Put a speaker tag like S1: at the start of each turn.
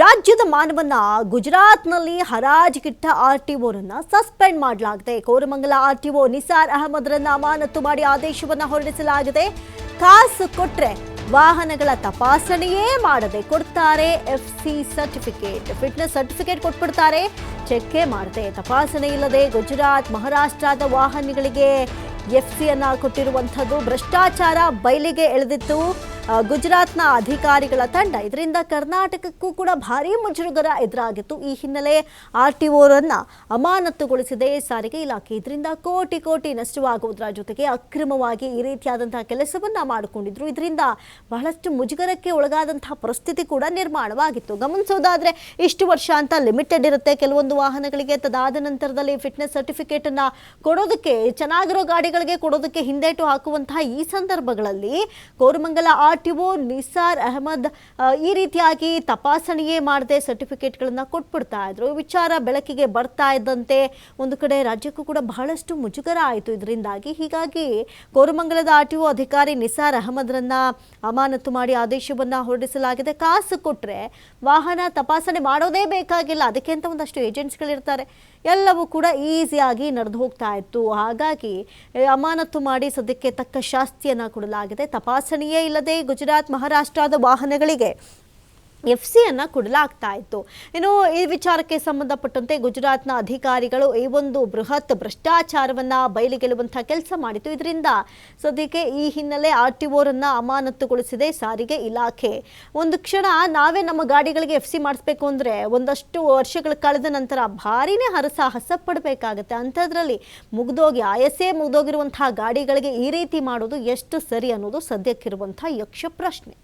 S1: ರಾಜ್ಯದ ಮಾನವನ್ನ ಗುಜರಾತ್ನಲ್ಲಿ ಹರಾಜಿಗಿಟ್ಟ ಆರ್ ಟಿ ಓರನ್ನ ಸಸ್ಪೆಂಡ್ ಮಾಡಲಾಗಿದೆ. ಕೋರಮಂಗಲ ಆರ್ ಟಿಒ ನಿಸಾರ್ ಅಹಮದ್ರನ್ನ ಅಮಾನತು ಮಾಡಿ ಆದೇಶವನ್ನ ಹೊರಡಿಸಲಾಗಿದೆ. ಕಾಸು ಕೊಟ್ರೆ ವಾಹನಗಳ ತಪಾಸಣೆಯೇ ಮಾಡದೆ ಕೊಡ್ತಾರೆ. F C certificate, fitness certificate ಕೊಟ್ಬಿಡ್ತಾರೆ. ಚೆಕ್ಕೇ ಮಾಡದೆ ತಪಾಸಣೆ ಇಲ್ಲದೆ ಗುಜರಾತ್, ಮಹಾರಾಷ್ಟ್ರದ ವಾಹನಗಳಿಗೆ ಎಫ್ ಸಿಯನ್ನ ಕೊಟ್ಟಿರುವಂಥದ್ದು ಭ್ರಷ್ಟಾಚಾರ ಬಯಲಿಗೆ ಎಳೆದಿತ್ತು. ಗುಜರಾತ್ನ ಅಧಿಕಾರಿಗಳ ತಂಡ. ಇದರಿಂದ ಕರ್ನಾಟಕಕ್ಕೂ ಕೂಡ ಭಾರೀ ಮುಜುಗರ ಎದುರಾಗಿತ್ತು. ಈ ಹಿನ್ನೆಲೆ ಆರ್ ಟಿ ಓರನ್ನ ಅಮಾನತುಗೊಳಿಸಿದೆ. ಸಾರಿಗೆ ಇಲಾಖೆ ಇದರಿಂದ ಕೋಟಿ ಕೋಟಿ ನಷ್ಟವಾಗುವುದರ ಜೊತೆಗೆ ಅಕ್ರಮವಾಗಿ ಈ ರೀತಿಯಾದಂತಹ ಕೆಲಸವನ್ನ ಮಾಡಿಕೊಂಡಿದ್ರು. ಇದರಿಂದ ಬಹಳಷ್ಟು ಮುಜುಗರಕ್ಕೆ ಒಳಗಾದಂತಹ ಪರಿಸ್ಥಿತಿ ಕೂಡ ನಿರ್ಮಾಣವಾಗಿತ್ತು. ಗಮನಿಸೋದಾದ್ರೆ, ಇಷ್ಟು ವರ್ಷ ಅಂತ ಲಿಮಿಟೆಡ್ ಇರುತ್ತೆ. ಕೆಲವೊಂದು ವಾಹನಗಳಿಗೆ ತದಾದ ನಂತರದಲ್ಲಿ ಫಿಟ್ನೆಸ್ ಸರ್ಟಿಫಿಕೇಟ್ ಅನ್ನ ಕೊಡೋದಕ್ಕೆ, ಚೆನ್ನಾಗಿರೋ ಗಾಡಿಗಳಿಗೆ ಕೊಡೋದಕ್ಕೆ ಹಿಂದೇಟು ಹಾಕುವಂತಹ ಈ ಸಂದರ್ಭಗಳಲ್ಲಿ Koramangala R T O Nisar Ahmad ಈ ರೀತಿಯಾಗಿ ತಪಾಸಣೆಯೇ ಮಾಡದೆ ಸರ್ಟಿಫಿಕೇಟ್ಗಳನ್ನ ಕೊಟ್ಬಿಡ್ತಾ ಇದ್ರು. ವಿಚಾರ ಬೆಳಕಿಗೆ ಬರ್ತಾ ಇದ್ದಂತೆ ಒಂದು ಕಡೆ ರಾಜ್ಯಕ್ಕೂ ಕೂಡ ಬಹಳಷ್ಟು ಮುಜುಗರ ಆಯಿತು ಇದರಿಂದಾಗಿ. ಹೀಗಾಗಿ ಕೋರಮಂಗಲದ ಆರ್ ಟಿ ಒ ಅಧಿಕಾರಿ ನಿಸಾರ್ ಅಹಮದ್ರನ್ನ ಅಮಾನತು ಮಾಡಿ ಆದೇಶವನ್ನ ಹೊರಡಿಸಲಾಗಿದೆ. ಕಾಸು ಕೊಟ್ಟರೆ ವಾಹನ ತಪಾಸಣೆ ಮಾಡೋದೇ ಬೇಕಾಗಿಲ್ಲ. ಅದಕ್ಕೆ ಅಂತ ಒಂದಷ್ಟು ಏಜೆಂಟ್ಸ್ಗಳಿರ್ತಾರೆ. ಎಲ್ಲವೂ ಕೂಡ ಈಸಿಯಾಗಿ ನಡೆದು ಹೋಗ್ತಾ ಇತ್ತು. ಹಾಗಾಗಿ ಅಮಾನತು ಮಾಡಿ ಸದ್ಯಕ್ಕೆ ತಕ್ಕ ಶಾಸ್ತಿಯನ್ನು ಕೊಡಲಾಗಿದೆ. ತಪಾಸಣೆಯೇ ಇಲ್ಲದೆ ಗುಜರಾತ್ ಮಹಾರಾಷ್ಟ್ರದ ವಾಹನಗಳಿಗೆ ಎಫ್ ಸಿಯನ್ನು ಕೊಡಲಾಗ್ತಾ ಇತ್ತು. ಇನ್ನು ಈ ವಿಚಾರಕ್ಕೆ ಸಂಬಂಧಪಟ್ಟಂತೆ ಗುಜರಾತ್ನ ಅಧಿಕಾರಿಗಳು ಈ ಒಂದು ಬೃಹತ್ ಭ್ರಷ್ಟಾಚಾರವನ್ನ ಬಯಲಿಗೆಲ್ಲುವಂತಹ ಕೆಲಸ ಮಾಡಿತು ಇದರಿಂದ ಸದ್ಯಕ್ಕೆ ಈ ಹಿನ್ನೆಲೆ ಆರ್ ಟಿ ಓರನ್ನು ಅಮಾನತುಗೊಳಿಸಿದೆ ಸಾರಿಗೆ ಇಲಾಖೆ. ಒಂದು ಕ್ಷಣ ನಾವೇ ನಮ್ಮ ಗಾಡಿಗಳಿಗೆ ಎಫ್ ಸಿ ಮಾಡಿಸ್ಬೇಕು ಅಂದ್ರೆ ಒಂದಷ್ಟು ವರ್ಷಗಳು ಕಳೆದ ನಂತರ ಭಾರಿನೇ ಹರಸಾಹಸ ಪಡಬೇಕಾಗತ್ತೆ. ಅಂಥದ್ರಲ್ಲಿ ಮುಗ್ದೋಗಿ, ಆಯಸ್ಸೇ ಮುಗ್ದೋಗಿರುವಂತಹ ಗಾಡಿಗಳಿಗೆ ಈ ರೀತಿ ಮಾಡೋದು ಎಷ್ಟು ಸರಿ ಅನ್ನೋದು ಸದ್ಯಕ್ಕಿರುವಂತಹ ಯಕ್ಷ ಪ್ರಶ್ನೆ